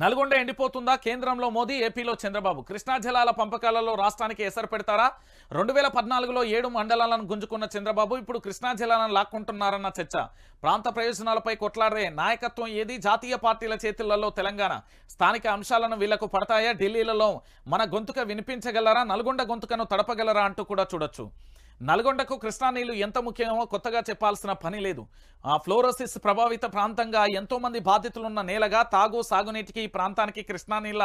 నల్గొండ ఎండిపోతుందా? కేంద్రంలో మోదీ ఏపీలో చంద్రబాబు. కృష్ణా జలాల పంపకాలలో రాష్ట్రానికి ఎసరు పెడతారా? రెండు వేల పద్నాలుగులో ఏడు మండలాలను గుంజుకున్న చంద్రబాబు ఇప్పుడు కృష్ణా జలాలను లాక్కుంటున్నారన్న చర్చ. ప్రాంత ప్రయోజనాలపై కొట్లాడే నాయకత్వం ఏది? జాతీయ పార్టీల చేతులలో తెలంగాణ. స్థానిక అంశాలను వీళ్ళకు పడతాయా? ఢిల్లీలలో మన గొంతుక వినిపించగలరా? నల్గొండ గొంతుకను తడపగలరా? అంటూ కూడా చూడొచ్చు. నల్గొండకు కృష్ణా నీళ్ళు ఎంత ముఖ్యమో కొత్తగా చెప్పాల్సిన పని లేదు. ఆ ఫ్లోరోసిస్ ప్రభావిత ప్రాంతంగా ఎంతో మంది బాధితులున్న నేలగా తాగు సాగునీటికి ఈ ప్రాంతానికి కృష్ణా నీళ్ళ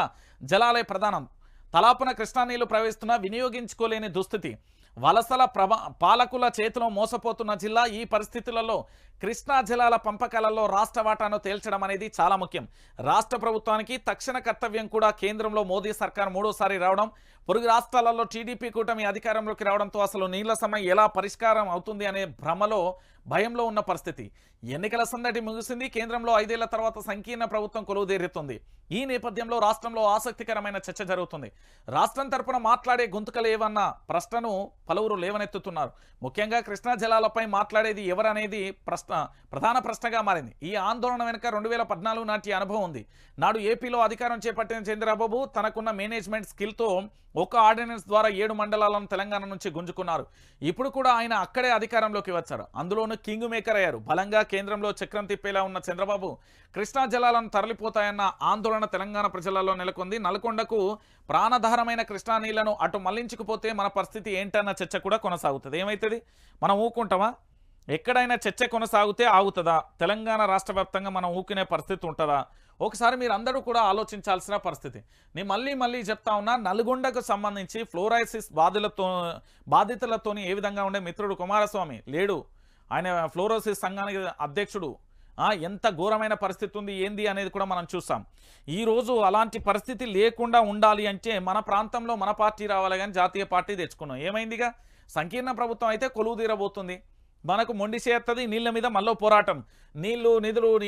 జలాలే ప్రధానం. తలాపున కృష్ణా నీళ్ళు ప్రవహిస్తున్నా వినియోగించుకోలేని దుస్థితి. వలసల ప్రభా పాలకుల చేతిలో మోసపోతున్న జిల్లా ఈ పరిస్థితులలో కృష్ణా జలాల పంపకాలలో రాష్ట్ర వాటాను తేల్చడం అనేది చాలా ముఖ్యం. రాష్ట్ర ప్రభుత్వానికి తక్షణ కర్తవ్యం కూడా కేంద్రంలో మోదీ సర్కార్ మూడోసారి రావడం పొరుగు రాష్ట్రాలలో టీడీపీ కూటమి అధికారంలోకి రావడంతో అసలు నీళ్ళ సమయం ఎలా పరిష్కారం అవుతుంది అనే భ్రమలో భయంలో ఉన్న పరిస్థితి. ఎన్నికల సందడి ముగిసింది కేంద్రంలో ఐదేళ్ళ తర్వాత సంకీర్ణ ప్రభుత్వం కొలువుదేరుతుంది. ఈ నేపథ్యంలో రాష్ట్రంలో ఆసక్తికరమైన చర్చ జరుగుతుంది. రాష్ట్రం తరపున మాట్లాడే గొంతుకలు ఏవన్న ప్రశ్నను పలువురు లేవనెత్తుతున్నారు. ముఖ్యంగా కృష్ణా జలాలపై మాట్లాడేది ఎవరనేది ప్రశ్న ప్రధాన ప్రశ్నగా మారింది. ఈ ఆందోళన వెనుక రెండు వేల పద్నాలుగు నాటి అనుభవం ఉంది. నాడు ఏపీలో అధికారం చేపట్టిన చంద్రబాబు తనకున్న మేనేజ్మెంట్ స్కిల్తో ఒక ఆర్డినెన్స్ ద్వారా ఏడు మండలాలను తెలంగాణ నుంచి గుంజుకున్నారు. ఇప్పుడు కూడా ఆయన అక్కడే అధికారంలోకి వచ్చారు. అందులోనూ కింగ్ మేకర్ అయ్యారు. బలంగా కేంద్రంలో చక్రం తిప్పేలా ఉన్న చంద్రబాబు కృష్ణా జలాలను తరలిపోతాయన్న ఆందోళన తెలంగాణ ప్రజలలో నెలకొంది. నల్గొండకు ప్రాణధారమైన కృష్ణా నీళ్ళను అటు మళ్ళించుకుపోతే మన పరిస్థితి ఏంటన్న చర్చ కూడా కొనసాగుతుంది. ఏమవుతుంది మనం ఊకుంటామా ఎక్కడైనా చర్చ కొనసాగితే ఆగుతుందా? తెలంగాణ రాష్ట్ర వ్యాప్తంగా మనం ఊకునే పరిస్థితి ఉంటుందా? ఒకసారి మీరు అందరూ కూడా ఆలోచించాల్సిన పరిస్థితి. నేను మళ్ళీ మళ్ళీ చెప్తా ఉన్నా నల్గొండకు సంబంధించి ఫ్లోరైసిస్ బాధలతో బాధితులతోని ఏ విధంగా ఉండే మిత్రుడు కుమారస్వామి లేడు. ఆయన ఫ్లోరోసిస్ సంఘానికి అధ్యక్షుడు. ఎంత ఘోరమైన పరిస్థితి ఉంది ఏంది అనేది కూడా మనం చూసాం ఈరోజు అలాంటి పరిస్థితి లేకుండా ఉండాలి అంటే మన ప్రాంతంలో మన పార్టీ రావాలి కానీ జాతీయ పార్టీ తెచ్చుకున్నాం. ఏమైందిగా? సంకీర్ణ ప్రభుత్వం అయితే కొలువు తీరబోతుంది. మనకు మొండి చేస్తుంది నీళ్ళ మీద మళ్ళీ పోరాటం. నీళ్ళు నిధులు